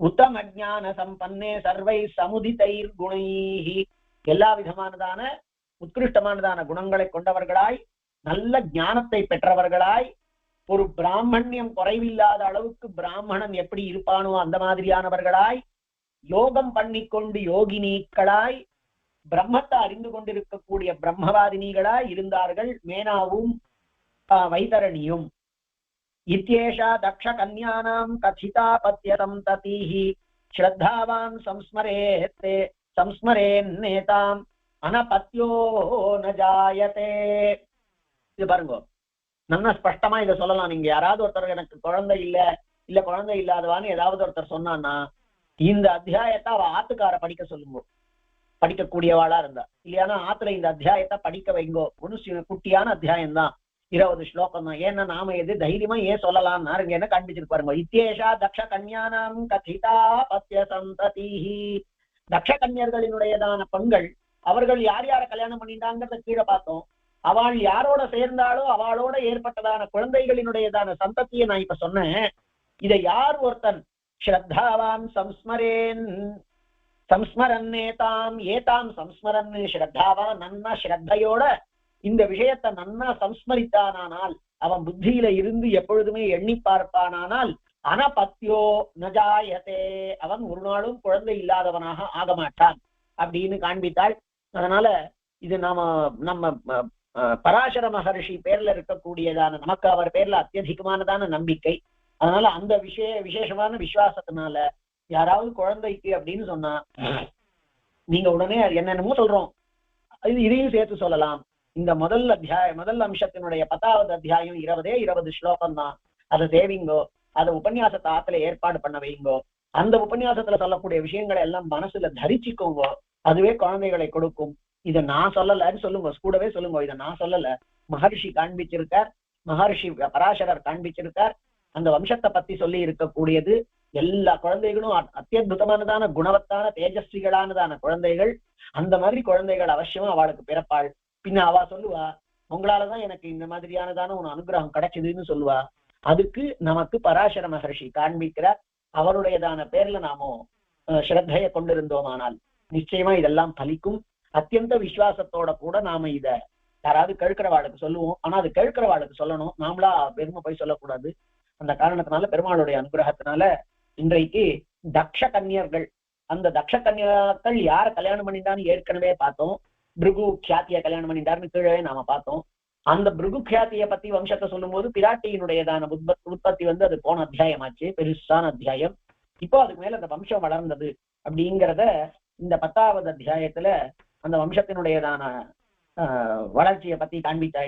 உத்தம ஞான சம்பன்னே சர்வை சமுதிதைர் எல்லா விதமானதான உத்கிருஷ்டமானதான குணங்களை கொண்டவர்களாய் நல்ல ஞானத்தை பெற்றவர்களாய் ஒரு பிராமணியம் குறைவில்லாத அளவுக்கு பிராமணன் எப்படி இருப்பானோ அந்த மாதிரியானவர்களாய் யோகம் பண்ணிக்கொண்டு யோகினீக்களாய் பிரம்மத்தை அறிந்து கொண்டிருக்கக்கூடிய பிரம்மவாதினிகளாய் இருந்தார்கள் மேனாவும் ஆஹ், வைதரணியும். इत्येषा தக்ஷ कथितापत्यतं கதிதா பத்யதம் ததீஹி संस्मरेन्नेताम् சம்ஸ்மரேத்தே சம்ஸ்மரேன்னேதாம் அனபத்யோ ந ஜாயதே இது பாருங்க நல்லா ஸ்பஷ்டமா இதை சொல்லலாம். நீங்க யாராவது ஒருத்தர் எனக்கு குழந்தை இல்ல இல்ல குழந்தை இல்லாதவான்னு ஏதாவது ஒருத்தர் சொன்னான்னா இந்த அத்தியாயத்தை அவ ஆத்துக்கார படிக்க சொல்லுங்க. படிக்கக்கூடியவாளா இருந்தா. இல்லையானா ஆத்துல இந்த அத்தியாயத்தை படிக்க வைங்கோ. ஒன்னு குட்டியான அத்தியாயம் தான் இருபது ஸ்லோகம்? தான் ஏன்னா நாம எது தைரியமா ஏன் சொல்லலாம் இங்க என்ன காண்பிச்சிருக்கு பாருங்க. இத்தியேஷா தக்ஷ கன்யானாம் கதிதா பத்ய சந்ததிஹி. தக்ஷ கன்யர்களினுடையதான பெண்கள் அவர்கள் யார் யார கல்யாணம் பண்ணிட்டாங்கிறத கீழே பார்த்தோம். அவள் யாரோட சேர்ந்தாலோ அவளோட ஏற்பட்டதான குழந்தைகளினுடையதான சந்ததியை நான் இப்ப சொன்னேன். இதை யார் ஒருத்தன்? ஸ்ரத்தாவான் சம்ஸ்மரேன். சம்ஸ்மரன் தாம் ஏதாம் சம்ஸ்மரன் ஸ்ரத்தாவான் நன்னா ஸ்ரத்தையோட இந்த விஷயத்தை நன்னா சம்ஸ்மரித்தானானால் அவன் புத்தியில இருந்து எப்பொழுதுமே எண்ணி பார்ப்பானானால் அனபத்தியோ நஜாயதே அவன் ஒரு நாளும் குழந்தை இல்லாதவனாக ஆக மாட்டான் அப்படின்னு காண்பித்தாள். அதனால இது நாம நம்ம அஹ், பராசர மகர்ஷி பேர்ல இருக்கக்கூடியதான நமக்கு அவர் பேர்ல அத்தியதிகமானதான நம்பிக்கை. அதனால அந்த விஷய விசேஷமான விசுவாசத்தினால யாராவது குழந்தைக்கு அப்படின்னு சொன்னா நீங்க உடனே என்னென்னமோ சொல்றோம். இது இதையும் சேர்த்து சொல்லலாம். இந்த முதல் அத்தியாய முதல் அம்சத்தினுடைய பத்தாவது அத்தியாயம் இருபதே இருபது ஸ்லோகம் தான் அதை தேவிங்கோ அதை உபன்யாசத்தை ஆத்துல ஏற்பாடு பண்ண வைங்கோ. அந்த உபன்யாசத்துல சொல்லக்கூடிய விஷயங்களை எல்லாம் மனசுல தரிச்சுக்கோங்க. அதுவே குழந்தைகளை கொடுக்கும். இதை நான் சொல்லலன்னு சொல்லுங்க கூடவே சொல்லுங்க. இதை நான் சொல்லல. மகர்ஷி காண்பிச்சிருக்கார். மகர்ஷி பராசரர் காண்பிச்சிருக்கார். அந்த வம்சத்தை பத்தி சொல்லி இருக்கக்கூடியது எல்லா குழந்தைகளும் அத்தியுதமானதான குணவத்தான தேஜஸ்விகளானதான குழந்தைகள். அந்த மாதிரி குழந்தைகள் அவசியமா அவளுக்கு பிறப்பாள். பின்ன அவ சொல்லுவா உங்களாலதான் எனக்கு இந்த மாதிரியானதான ஒரு அனுகிரகம் கிடைச்சதுன்னு சொல்லுவா. அதுக்கு நமக்கு பராசர மகர்ஷி காண்பிக்கிறார் அவருடையதான பேர்ல நாமோ அஹ், கொண்டிருந்தோமானால் நிச்சயமா இதெல்லாம் பலிக்கும். அத்தியந்த விசுவாசத்தோட கூட நாம இத யாராவது கேட்கிறவாளுக்கு சொல்லுவோம். ஆனா அது கேட்கிறவாளுக்கு சொல்லணும். நாமளா பெருமை போய் சொல்லக்கூடாது. அந்த காரணத்தினால பெருமாளுடைய அனுகிரகத்தினால இன்றைக்கு தக்ஷ கன்னியர்கள் அந்த தக்ஷ கன்னியாக்கள் யார கல்யாணம் பண்ணிட்டான்னு ஏற்கனவே பார்த்தோம். பிருகு கியாத்திய கல்யாணம் பண்ணிட்டாருன்னு கீழே நாம பார்த்தோம். அந்த பிருகு கியாத்திய பத்தி வம்சத்தை சொல்லும்போது பிராட்டியினுடையதான உற்பத்தி வந்து அது போன அத்தியாயமாச்சு பெருசான அத்தியாயம். இப்போ அதுக்கு மேல அந்த வம்சம் வளர்ந்தது அப்படிங்கிறத இந்த பத்தாவது அத்தியாயத்துல அந்த வம்சத்தினுடையதான ஆஹ், வளர்ச்சியை பத்தி காண்பித்தா